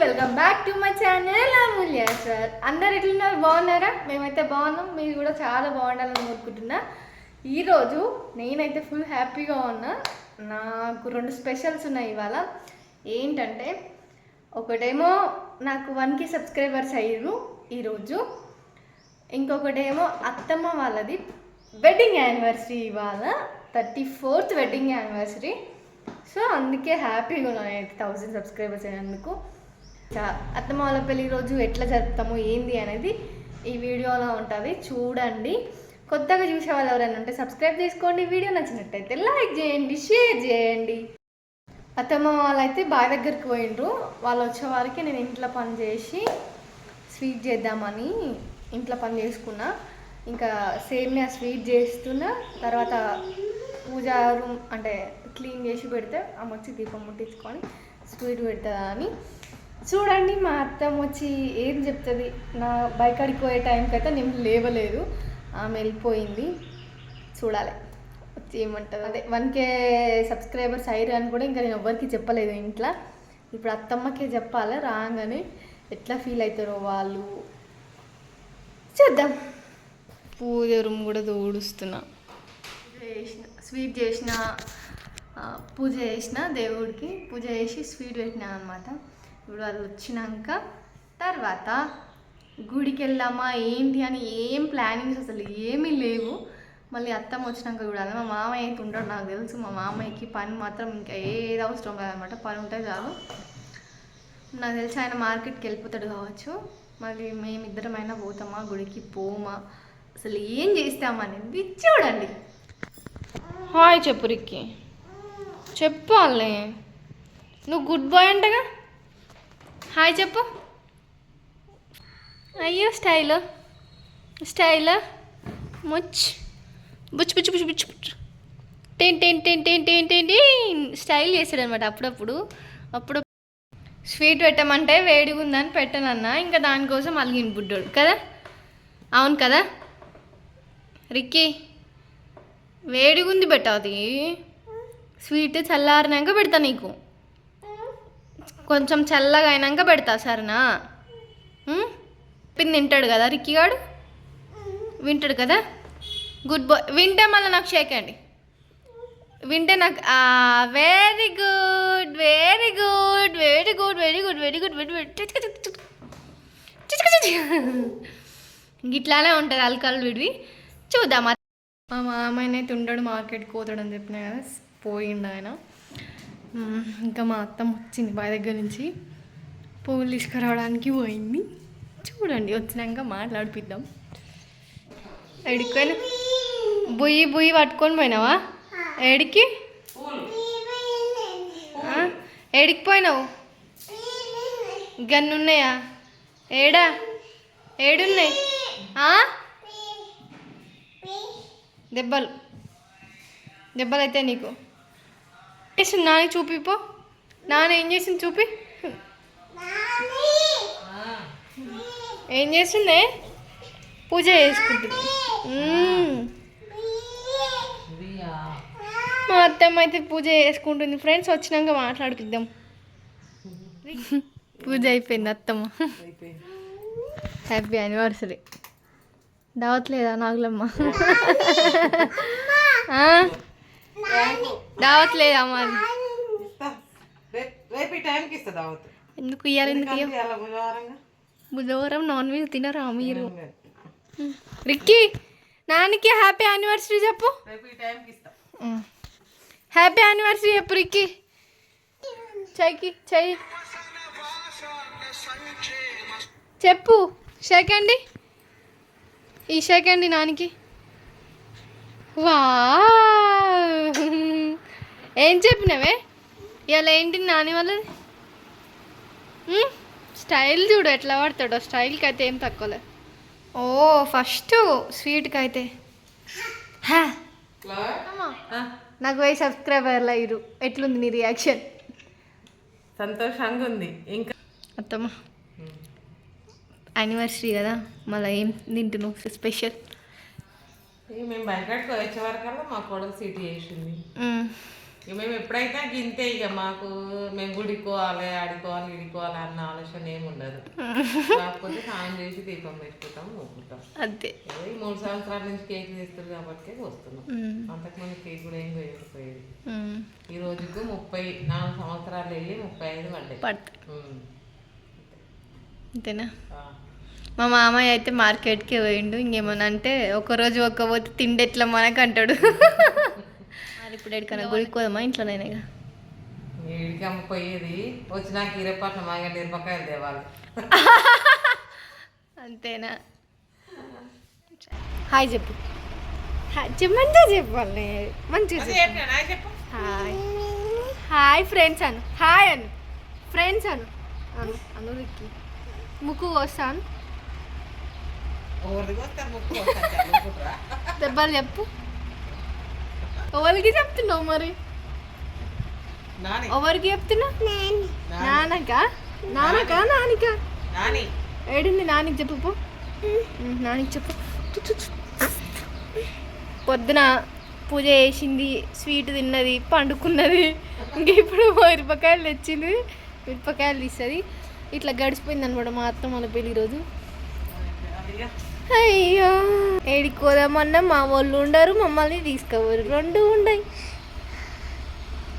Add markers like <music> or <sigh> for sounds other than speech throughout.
Welcome back to my channel Amulya sir అందరు ఎట్లున్నారు? బాగున్నారా? మేమైతే బాగున్నాం. మీరు కూడా చాలా బాగుండాలని కోరుకుంటున్నా. ఈరోజు నేనైతే ఫుల్ హ్యాపీగా ఉన్నా. నాకు రెండు స్పెషల్స్ ఉన్నాయి ఇవాళ. ఏంటంటే ఒకటేమో నాకు వన్కి సబ్స్క్రైబర్స్ అయ్యారు ఈరోజు ఇంకొకటేమో అత్తమ్మ వాళ్ళది వెడ్డింగ్ యానివర్సరీ ఇవాళ. Thirty fourth wedding anniversary so అందుకే హ్యాపీగా ఉన్నాను అయితే థౌజండ్ సబ్స్క్రైబర్స్ అయినందుకు. అత్తమ్మ వాళ్ళ పెళ్ళి రోజు ఎట్లా జరుపుతాము ఏంది అనేది ఈ వీడియోలో ఉంటుంది. చూడండి. కొత్తగా చూసే వాళ్ళు ఎవరైనా ఉంటే సబ్స్క్రైబ్ చేసుకోండి. వీడియో నచ్చినట్టయితే లైక్ చేయండి షేర్ చేయండి. అత్తమ్మ వాళ్ళైతే బావి దగ్గరికి పోయిండ్రు. వాళ్ళు వచ్చేవారికి నేను ఇంట్లో పని చేసి స్వీట్ చేద్దామని ఇంట్లో పని చేసుకున్నా. ఇంకా సేమియా స్వీట్ చేస్తున్నా. తర్వాత పూజా రూమ్ అంటే క్లీన్ చేసి పెడితే ఆమె వచ్చి దీపం ముట్టించుకొని స్వీట్ పెడుతుందా అని చూడండి మా అత్తమ్మ వచ్చి ఏం చెప్తుంది? నా బైక్ అడిగి పోయే టైంకి అయితే నేను లేవలేదు. ఆమె వెళ్ళిపోయింది. చూడాలి. వచ్చి ఏమంటుంది? అదే వన్ కే సబ్స్క్రైబర్స్ అయ్యారు అని కూడా ఇంకా నేను ఎవ్వరికి చెప్పలేదు ఇంట్లో. ఇప్పుడు అత్తమ్మకే చెప్పాలి రాగానే ఎట్లా ఫీల్ అవుతారో వాళ్ళు. చూద్దాం. పూజ రూమ్ కూడా దూడుస్తున్నా చేసిన స్వీట్ చేసిన పూజ చేసిన దేవుడికి. పూజ చేసి స్వీట్ పెట్టినా అనమాట ఇప్పుడు అది వచ్చినాక తర్వాత గుడికి వెళ్దామా ఏంటి అని ఏం ప్లానింగ్స్ అసలు ఏమీ లేవు. మళ్ళీ అత్తమ్మ వచ్చినాక చూడాలి. మా మామయ్య అయితే ఉంటాడు నాకు తెలుసు. మా మామయ్యకి పని మాత్రం ఇంకా ఏది అవసరం కాదనమాట పని ఉంటే చాలు. నాకు తెలిసి ఆయన మార్కెట్కి వెళ్ళిపోతాడు కావచ్చు. మళ్ళీ మేమిద్దరమైనా పోతామా గుడికి పోమా? అసలు ఏం చేస్తామనేది చూడండి హాయ్ చెప్పు రిక్కి చెప్పాలి నువ్వు గుడ్ బాయ్ అంటగా? హాయ్ చెప్పు. అయ్యో స్టైల్. స్టైల్. ముచ్. బుచ్చు బుచ్చు బుచ్చు బుచ్చు Butch. Ten ten ten ten ten ten ten. Style చేసాడు అనమాట అప్పుడప్పుడు. అప్పుడు స్వీట్ పెట్టమంటే వేడిగా ఉందని పెట్టనన్నా. ఇంకా దానికోసం అలిగిన బుడ్డోడు. కదా? అవును కదా? రిక్కీ వేడిగా ఉంది పెట్టాది స్వీట్ చల్లారినాక పెడతా నీకు. కొంచెం చల్లగా అయినాక పెడతా సరేనా? ఉం? పిన్ తింటాడు కదా రిక్కిగాడు? వింటాడు కదా? గుడ్ బాయ్ వింటే మళ్ళీ నాకు షేక్ అండి. వింటే నాకు very good very good very good very good very good very good ఇట్లానే ఉంటుంది అల్కాల్ విడివి. చూద్దాం. మా మామయ్య అయితే ఉండడు మార్కెట్కి పోతాడని చెప్పిన కదా పోయిండు ఆయన. ఇంకా మా అత్తమ్మ వచ్చింది బావి దగ్గర నుంచి. పువ్వులు తీసుకురావడానికి పోయింది. చూడండి వచ్చినాక మాట్లాడిపిద్దాం. ఎడిపోయినా బుయ్యి బుయ్యి పట్టుకొని పోయినావా? ఎడికి ఆ? ఏడికి పోయినావు గన్నున్నాయా? ఏడా? ఏడున్నాయి? దెబ్బలు దెబ్బలు. అయితే నీకు. చేసింది నాని చూపిపో నాన్న ఏం చేసింది చూపి. ఏం చేస్తుందే పూజ చేసుకుంటుంది. మా అత్తమ్మ అయితే పూజ చేసుకుంటుంది. ఫ్రెండ్స్ వచ్చినాక మాట్లాడుకుందాం. పూజ అయిపోయింది అత్తమ్మ. హ్యాపీ యానివర్సరీ దావత్ లేదా నాగులమ్మ. ఆ? దావత్ లేదా మాది ఇస్తా రేపు రేపు ఈ టైంకి ఇస్తా దావత్. ఎందుకు ఇయ్యాలి ఎందుకు బుధవారం నాన్ వెజ్ తినరా మీరు? రిక్కీ నానికి హ్యాపీ యానివర్సరీ చెప్పు. హ్యాపీ యానివర్సరీ చెప్పు రిక్కీ. చెయ్యి చెయ్యి చెప్పు సెకండ్ ఈ సెకండ్ నానికి. వా ఏం చెప్పినవే? ఇవాళ ఏంటి నాని వాళ్ళది? స్టైల్ చూడు ఎట్లా పడతాడో స్టైల్కి అయితే ఏం తక్కువలే. ఓ ఫస్ట్ స్వీట్కి అయితే హా. అమ్మా, నాకు వెయ్యి సబ్స్క్రైబర్లు అయ్యారు ఎట్లుంది నీ రియాక్షన్? సంతోషంగా ఉంది ఇంకా అత్తమ్మ. యానివర్సరీ కదా. మళ్ళీ ఏం తింటున్నావు స్పెషల్? ఇక మేము బయటకు వచ్చే వరకల్లా మా కోడలు సీట్ చేసింది. ఇక మేము ఎప్పుడైతే ఇంతే ఇక మాకు మేము గుడికోవాలి ఆడుకోవాలి ఇడుకోవాలి అన్న ఆలోచన ఏమి ఉండదు. కాకపోతే స్నానం చేసి దీపం పెట్టుకుంటాం ఊపుకుంటాం అంతే. ఈ మూడు సంవత్సరాల నుంచి కేక్ చేస్తారు కాబట్టి వస్తున్నాం అంతకుముందు కేక్ కూడా ఏం వేయకపోయేది ఈ రోజుకు ముప్పై నాలుగు సంవత్సరాలు వెళ్ళి ముప్పై ఐదు పడ్డాయి. అంతేనా. మా మామయ్య అయితే మార్కెట్కి పోయిండు. ఇంకేమన్నా అంటే ఒకరోజు ఒక్క పోతే తిండి ఎట్లా మనకు అంటాడు మరి ఇప్పుడు ఎక్కడికైనా గుడికి పోదామా? ఇంట్లోనైనా ఇక వీడికి అమ్మ పోయేది. వచ్చినాక ఇరపట్నం మాగా మిరపకాయలు తేవాలి. అంతేనా? హాయ్ చెప్పు. మంచిగా చెప్పాలి. మంచిగా చెప్పు. Hi hi. ఫ్రెండ్స్ అను. హాయ్ అను. ఫ్రెండ్స్ అను. అను అనురికి ముక్కు వస్తాను దెబ్బలు చెప్పు ఎవరికి చెప్తున్నావు మరి నాని ఎవరికి చెప్తున్నావు నాని. నాన్నక నాన్నక నానిక నాని ఏడుంది నానికి చెప్పు నానికి చెప్పు. పొద్దున పూజ చేసింది స్వీట్ తిన్నది పండుకున్నది. ఇంక ఇప్పుడు మిరపకాయలు తెచ్చింది. మిరపకాయలు తీస్తుంది. ఇట్లా గడిచిపోయింది అనమాట మా అత్త మన పెళ్ళి రోజు. అయ్యో. ఏడికి పోదామన్నా మా వాళ్ళు ఉండరు మమ్మల్ని తీసుకోవరు రెండు ఉండయి.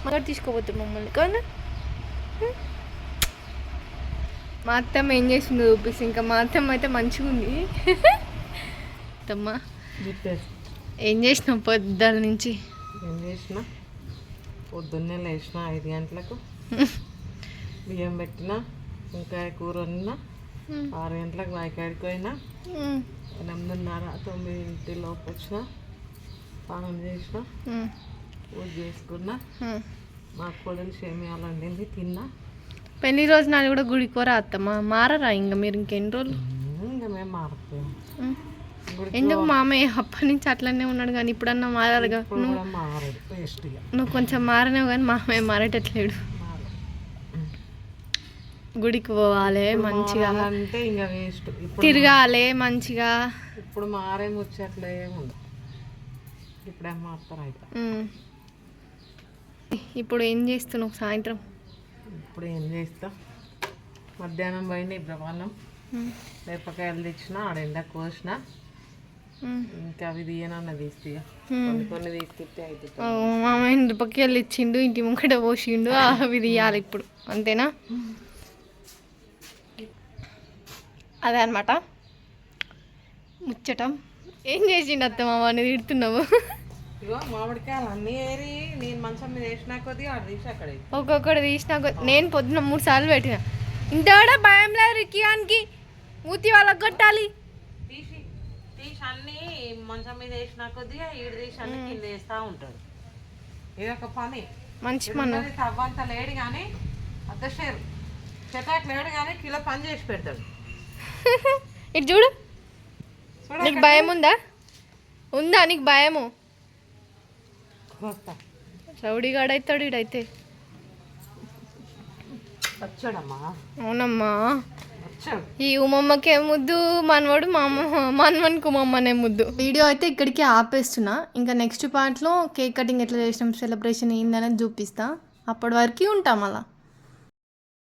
మరి తీసుకోపోతారు మమ్మల్ని కానీ మా అత్తమ్మ ఏం చేసిందో చూపిస్తే ఇంకా మా అత్తమ్మ అయితే మంచిగా ఉంది. అత్తమ్మ. ఏం చేసినావు పొద్దుల నుంచి? ఏం చేసిన? పొద్దున్నే లేచిన ఐదు గంటలకు. బియ్యం పెట్టిన ఇంకా కూర వండిన ఆరు గంటలకు వాయికాడికి పోయినా ఉమ్, ఎనిమిదిన్నర తొమ్మిదింటి లోపు వచ్చిన స్నానం చేసిన ఉమ్, పూజ చేసుకున్నా. మా కోడలు సేమియాలు వండింది తిన్నా. పెళ్ళి రోజు నాడు కూడా గుడికి పోరా అత్తమ్మ? మారరా ఇంకా మీరు ఇంకెన్ని రోజులు? ఇంకా మేము మారిపోయాం. గుడికి ఎందుకు మామయ్య అప్పటి నుంచి అట్లనే ఉన్నాడు కానీ ఇప్పుడన్నా మారడు వేస్ట్గా నువ్వు కొంచెం మారనేవు కానీ మామయ్య మారేటట్లేడు. గుడికి పోవాలి మంచిగా అంటే ఇంకా వేస్ట్. తిరగాలి మంచిగా. ఇప్పుడు మారే ముచ్చట్లే ఉండవు ఇప్పుడేం మారుతారు అయితే. ఇప్పుడు ఏం చేస్తున్నావు సాయంత్రం? ఇప్పుడు ఏం చేస్తా? మధ్యాహ్నం బ్రహ్మాండం ఉమ్, మిరపకాయలు తెచ్చిన ఆడ ఎండ కోసిన. ఇంకా అవి తీయనన్న తీస్తే. కొన్ని కొన్ని తీసుకుంటే మామయ్య మిరపకాయలు ఇచ్చిండు ఇంటి ముంగట పోసిండు అవి తీయాలి ఇప్పుడు. అంతేనా? అదే అనమాట ముచ్చటం. ఏం చేసిండు అత్త మామ? అని తిడుతున్నావు. ఇగో మామిడికాయలు అన్నీ ఏరి నేను మంచం మీద వేసినా ఆడ తీసి అక్కడ. ఒక్కొక్కటి తీసినా కొ- నేను పొద్దున మూడు సార్లు పెట్టిన. ఇంత కూడా భయం లేదు రిక్కియానికి మూతి వాళ్ళకి కొట్టాలి. తీసి తీసి అన్నీ మంచం మీద వేసినా కొద్దిగా ఈడు తీసి అన్ని కింద వేస్తూ ఉంటాడు. ఇది ఒక పని. మంచి మన తవ్వంత లేడు కానీ షేర్. చెటాక్ లేడు కానీ కిలో పని చేసి పెడతాడు. <laughs> ఇటు చూడు. నీకు భయం ఉందా? ఉందా నీకు భయము? రౌడీగాడైతాడు ఇడైతే వచ్చాడమ్మా. అవునమ్మా. ఈ ఉమమ్మకే ముద్దు మనవాడు మా అమ్మ మనవనికి ఉమమ్మనే ముద్దు. వీడియో అయితే ఇక్కడికి ఆపేస్తున్నా. ఇంకా నెక్స్ట్ పార్ట్లో కేక్ కటింగ్ ఎట్లా చేసినాం సెలబ్రేషన్ ఏందనేది చూపిస్తా. అప్పటి వరకు ఉంటాం అలా.